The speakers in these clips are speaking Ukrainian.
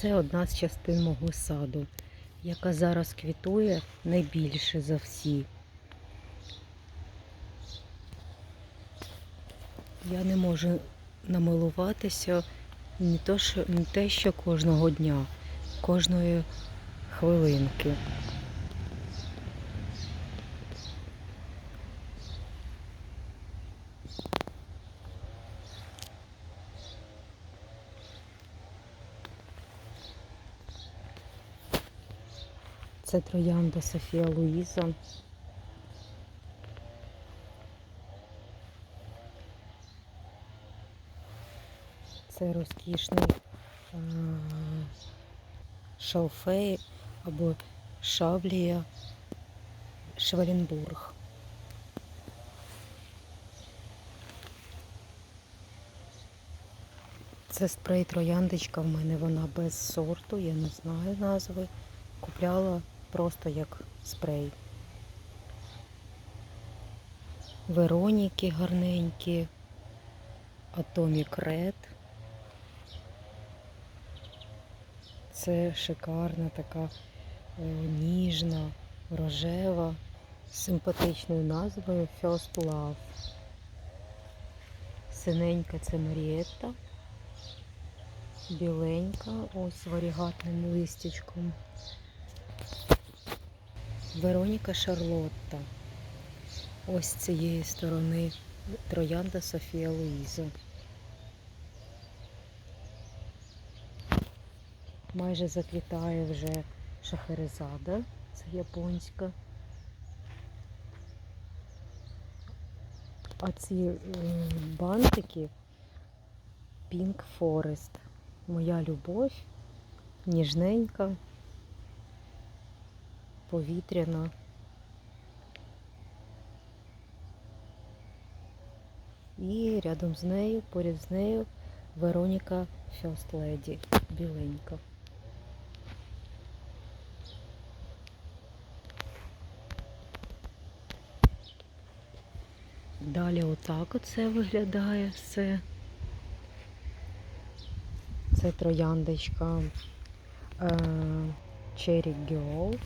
це одна з частин мого саду, яка зараз квітує найбільше за всі. Я не можу намилуватися не, те, що кожного дня, кожної хвилинки. Це троянда Софія Луїза. Це розкішний е, шалфей або шавлія Шваленбург. Це спрей трояндочка в мене, вона без сорту, я не знаю назви. Купляла просто як спрей. Вероніки гарненькі, Atomic Red. Це шикарна така е, ніжна, рожева, з симпатичною назвою First Love. Синенька це Марієтта. Біленька, ось варігатним листячком. Вероніка Шарлотта. Ось з цієї сторони троянда Софія Луїза. Майже заквітає вже шахерезада, це японська. А ці бантики Pink Forest. Моя любов, ніжненька, повітряна. І рядом з нею, поряд з нею, Вероніка Lady, біленька. Далі отак оце виглядає все. Це трояндочка е, Cherry Girl.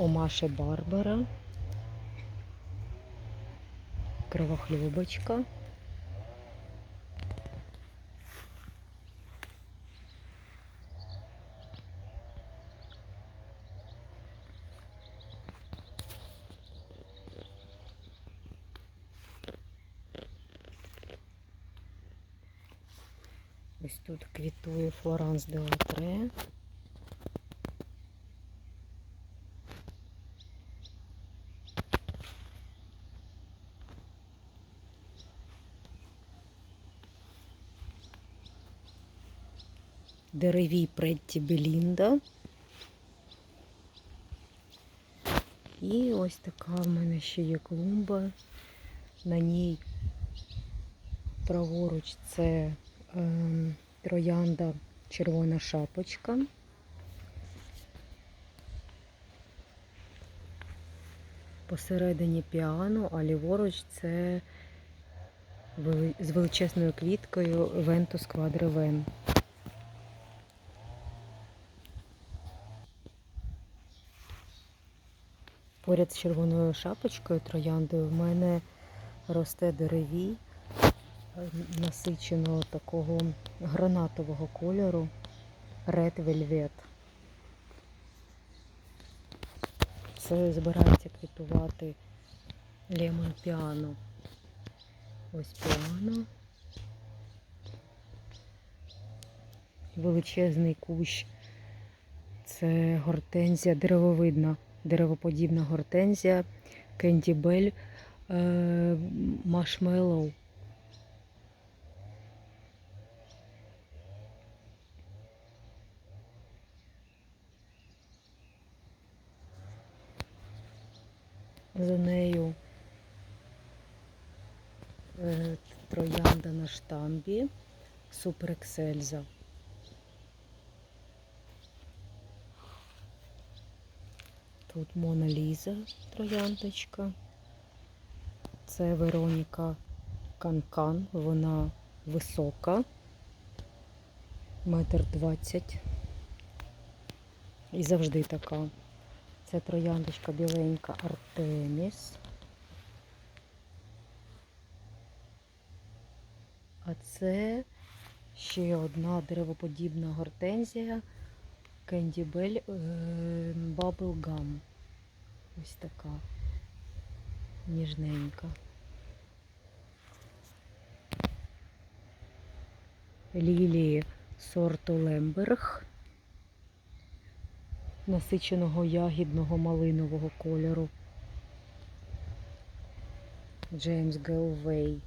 Омаше Барбара. Кривохлюбочка. Ось тут квітує Флоранс де Деревій Претті Белінда. І ось така в мене ще є клумба. На ній праворуч це ем, троянда червона шапочка. Посередині піано, а ліворуч це з величезною квіткою Ventus Quadriven. Поряд з червоною шапочкою трояндою в мене росте деревій насиченого такого гранатового кольору Red Velvet. Це збирається квітувати Lemon Piano. Ось піано. Величезний кущ. Це гортензія деревовидна, деревоподібна гортензія Кенді Бель Машмеллоу. За нею е, троянда на штамбі Супер Тут Мона Ліза трояндочка. Це Вероніка Канкан, вона висока. метр двадцять. І завжди така. Це трояндочка біленька Артеміс. А це ще одна деревоподібна гортензія Candy Bell е, Bubble Gum. Ось така ніжненька. Лілії сорту Лемберг насиченого ягідного малинового кольору. Джеймс Гелвей.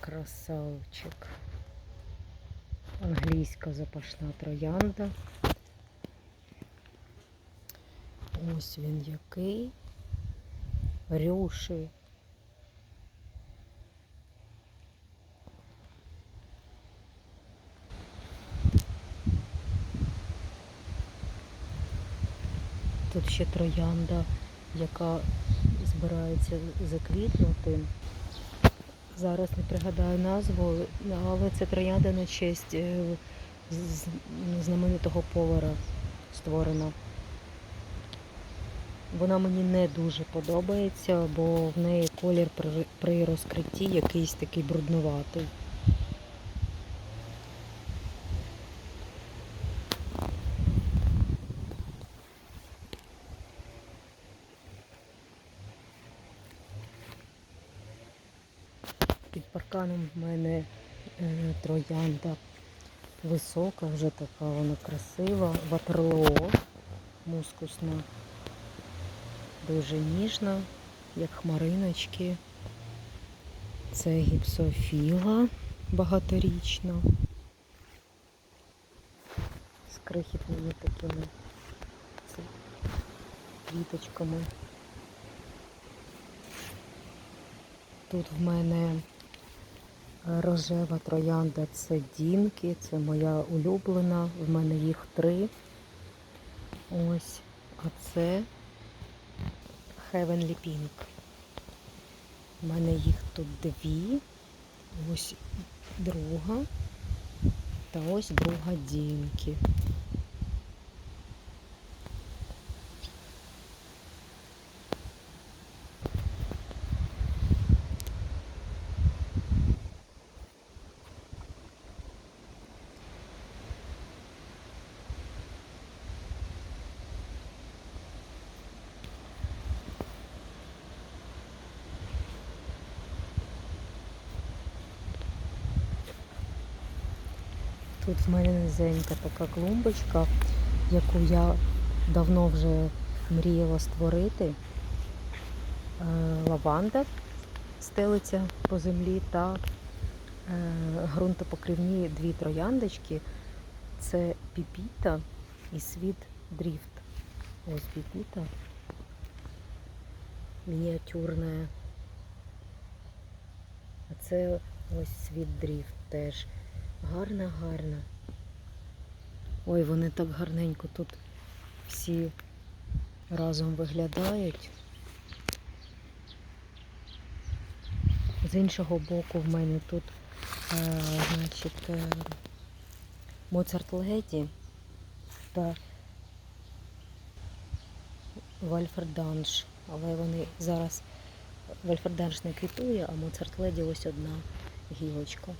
Красавчик. Англійська запашна троянда. Ось він який. Рюши. Тут ще троянда, яка збирається заквітнути. Зараз не пригадаю назву, але це троянда на честь е, знаменитого повара створена. Вона мені не дуже подобається, бо в неї колір при розкритті якийсь такий бруднуватий. Під парканом в мене е, троянда висока, вже така вона красива, ватерлоо мускусна, дуже ніжна, як хмариночки. Це гіпсофіла багаторічна. З крихітними такими квіточками. Тут в мене рожева троянда це Дінки, це моя улюблена, в мене їх три. Ось, а це Heavenly Pink. У мене їх тут дві. Ось друга. Та ось друга Дінки. Тут в мене низенька така клумбочка, яку я давно вже мріяла створити. Е, Лаванда стелиться по землі та е, ґрунтопокривні дві трояндочки. Це піпіта і світ дріфт. Ось піпіта. Мініатюрна. А це ось світ дріфт теж. Гарна, гарна. Ой, вони так гарненько тут всі разом виглядають. З іншого боку в мене тут, е, значить, е, Моцарт Леді та Вальферданш. Але вони зараз Вальферданш не квітує, а Моцарт Леді ось одна гілочка.